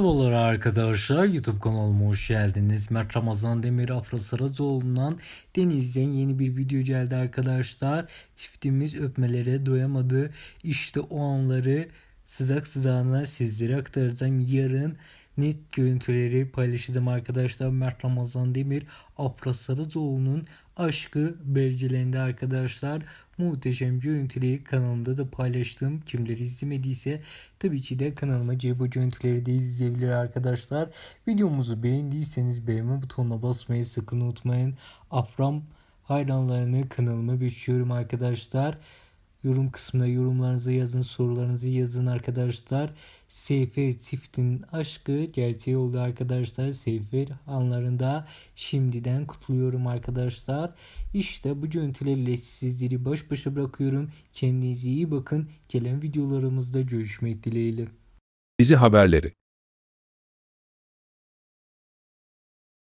Merhabalar arkadaşlar YouTube kanalıma hoş geldiniz. Mert Ramazan Demir Afra Saracoğlu'ndan Deniz'den yeni bir video geldi arkadaşlar. Çiftimiz öpmelere doyamadı. İşte o anları sızak sızağına sizlere aktaracağım. Yarın net görüntüleri paylaşacağım arkadaşlar. Mert Ramazan Demir Afra Saracoğlu'nun aşkı belgelerinde arkadaşlar. Muhteşem görüntüleri kanalımda da paylaştım. Kimleri izlemediyse tabii ki de kanalıma bu görüntüleri de izleyebilir arkadaşlar. Videomuzu beğendiyseniz beğenme butonuna basmayı sakın unutmayın. Afram hayranlarını kanalıma bekliyorum arkadaşlar. Yorum kısmına yorumlarınızı yazın, sorularınızı yazın arkadaşlar. Seyfer çiftin aşkı gerçeği oldu arkadaşlar. Seyfer anlarında şimdiden kutluyorum arkadaşlar. İşte bu görüntülerle sizleri baş başa bırakıyorum. Kendinize iyi bakın. Gelen videolarımızda görüşmek dileğiyle. Dizi haberleri